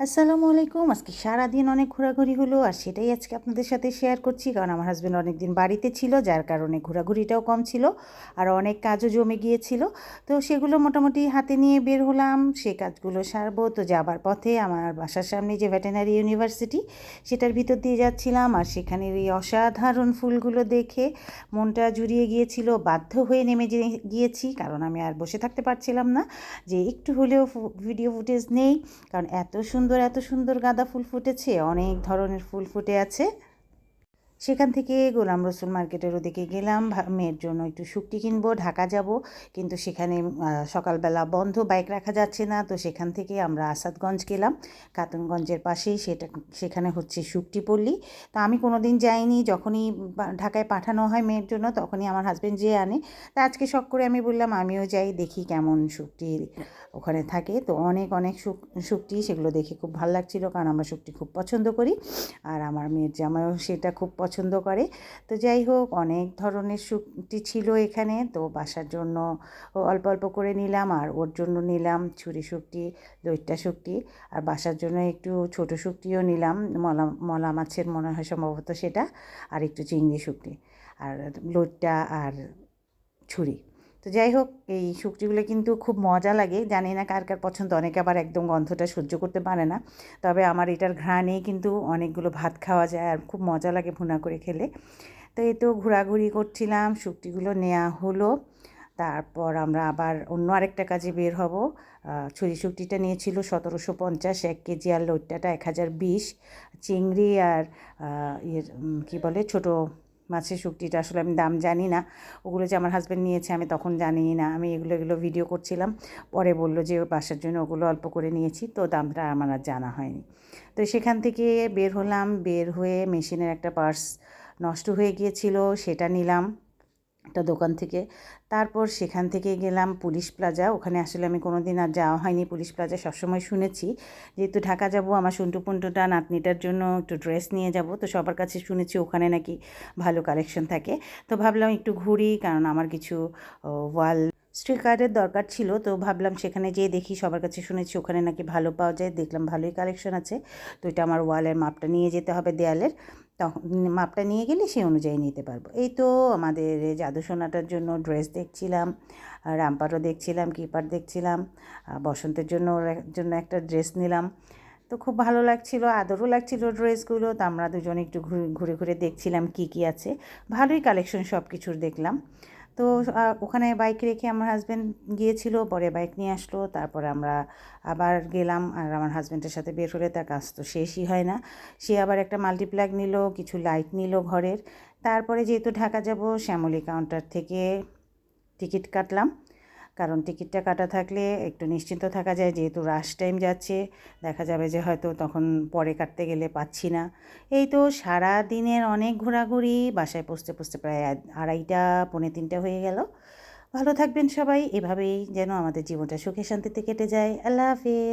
আসসালামু আলাইকুম। আজকে সারাদিন অনেক ঘোরাঘুরি হলো আর সেটাই আজকে আপনাদের সাথে শেয়ার করছি কারণ আমার হাজব্যান্ড অনেক দিন বাড়িতে ছিল, যার কারণে ঘোরাঘুরিটাও কম ছিল আর অনেক কাজও জমে গিয়েছিল। তো সেগুলো মোটামুটি হাতে নিয়ে বের হলাম, সে কাজগুলো সারবো। তো যাবার পথে আমার বাসার সামনে যে ভেটেনারি ইউনিভার্সিটি সেটার ভিতর দিয়ে যাচ্ছিলাম আর সেখানের এই অসাধারণ ফুলগুলো দেখে মনটা জুড়িয়ে গিয়েছিল। বাধ্য হয়ে নেমে গিয়েছি, কারণ আমি আর বসে থাকতে পারছিলাম না যে একটু হলেও ভিডিও ফুটেজ নেই, কারণ এত সুন্দর এত সুন্দর গাঁদা ফুল ফুটেছে অনেক ধরনের ফুল ফুটে আছে। সেখান থেকে গোলাম রসুল মার্কেটের ওদিকে গেলাম মেয়ের জন্য একটু শুক্তি কিনবো, ঢাকা যাব। কিন্তু সেখানে সকালবেলা বন্ধ, বাইক রাখা যাচ্ছে না। তো সেখান থেকে আমরা আসাদগঞ্জ গেলাম। কাতনগঞ্জের পাশেই সেটা, সেখানে হচ্ছে শুক্তি পল্লী। তা আমি কোনো দিন যাইনি। যখনই ঢাকায় পাঠানো হয় মেয়ের জন্য, তখনই আমার হাজব্যান্ড যেয়ে আনে। তা আজকে শখ করে আমি বললাম, আমিও যাই, দেখি কেমন শুক্তি ওখানে থাকে। তো অনেক অনেক শুক শুক্তি সেগুলো দেখে খুব ভালো লাগছিল। কারণ আমরা শুক্তি খুব পছন্দ করি। আর আমার মেয়ের জামাইও সেটা খুব পছন্দ করে। তো যাই হোক, অনেক ধরনের শুক্তি ছিল এখানে। তো বাসার জন্য অল্প অল্প করে নিলাম আর ওর জন্য নিলাম ছুরি শুক্তি দইটা শুক্তি আর বাসার জন্য একটু ছোট শুক্তিও নিলাম, মলা মলা মাছের মনে হয় সম্ভবত সেটা, আর একটু চিংড়ি শুক্তি আর লোটটা আর ছুরি। তো যাই হোক, এই শুক্তিগুলো কিন্তু খুব মজা লাগে। জানি না কার কার পছন্দ, অনেকে আবার একদম গন্ধটা সহ্য করতে পারে না। তবে আমার এটার ঘ্রাণেই কিন্তু অনেকগুলো ভাত খাওয়া যায় আর খুব মজা লাগে ভুনা করে খেলে। তো এই তো ঘোরাঘুরি করছিলাম শুক্তিগুলো নেওয়া হলো। তারপর আমরা আবার অন্য আরেকটা কাজে বের হব। ছুরি শুক্তিটা নিয়েছিল সতেরোশো পঞ্চাশ, এক কেজি আর লইট্টাটা এক হাজার বিশ। চিংড়ি আর ইয়ের কী বলে, ছোটো মাছের শুক্তিটা আসলে আমি দাম জানি না। ওগুলো যে আমার হাজব্যান্ড নিয়েছে আমি তখন জানি না। আমি এগুলো এগুলো ভিডিও করছিলাম। পরে বলল যে ওর বাসার জন্য ওগুলো অল্প করে নিয়েছি, তো দামটা আমার আর জানা হয়নি। তো সেখান থেকে বের হলাম, বের হয়ে মেশিনের একটা পার্স নষ্ট হয়ে গিয়েছিল, সেটা নিলাম। একটা দোকান থেকে। তারপর সেখান থেকে গেলাম পুলিশ প্লাজা। ওখানে আসলে আমি কোনো দিন আর যাওয়া হয়নি পুলিশ প্লাজা, সবসময় শুনেছি। যেহেতু ঢাকা যাব, আমার সন্টু পুন্টুটা নাতনিটার জন্য একটু ড্রেস নিয়ে যাব। তো সবার কাছে শুনেছি ওখানে নাকি ভালো কালেকশন থাকে। তো ভাবলাম একটু ঘুরি, কারণ আমার কিছু ওয়াল স্টিকারের দরকার ছিল। তো ভাবলাম সেখানে যেয়ে দেখি, সবার কাছে শুনেছি ওখানে নাকি ভালো পাওয়া যায়। দেখলাম ভালোই কালেকশন আছে। তো এটা আমার ওয়ালের মাপটা নিয়ে যেতে হবে দেয়ালের। তখন মাপটা নিয়ে গেলে সেই অনুযায়ী নিতে পারব। এই তো আমাদের জাদু সোনাটার জন্য ড্রেস দেখছিলাম রামপারও দেখছিলাম, কিপার দেখছিলাম বসন্তের জন্য জন্য একটা ড্রেস নিলাম। তো খুব ভালো লাগছিল, আদরও লাগছিল ড্রেসগুলো। তো আমরা দুজন একটু ঘুরে ঘুরে ঘুরে দেখছিলাম কি কি আছে। ভালোই কালেকশন সব কিছুর দেখলাম। তো ওখানে বাইক রেখে আমার হাজব্যান্ড গিয়েছিল, পরে বাইক নিয়ে আসলো, তারপর আমরা আবার গেলাম, আর আমার হাজব্যান্ডের সাথে বের হলে তার কাজ তো শেষই হয় না। সে আবার একটা মাল্টিপ্লাগ নিল, কিছু লাইট নিল ঘরের। তারপরে যেহেতু ঢাকা যাব, শ্যামলী কাউন্টার থেকে টিকিট কাটলাম। কারণ টিকিটটা কাটা থাকলে একটু নিশ্চিন্ত থাকা যায়, যেহেতু রাশ টাইম যাচ্ছে, দেখা যাবে যে হয়তো তখন পরে কাটতে গেলে পাচ্ছি না। এই তো সারা দিনের অনেক ঘোরাঘুরি, বাসায় পৌঁছতে পৌঁছতে প্রায় আড়াইটা, পৌনে তিনটা হয়ে গেল। ভালো থাকবেন সবাই, এভাবেই যেন আমাদের জীবনটা সুখে শান্তিতে কেটে যায়। আল্লাহ হাফিজ।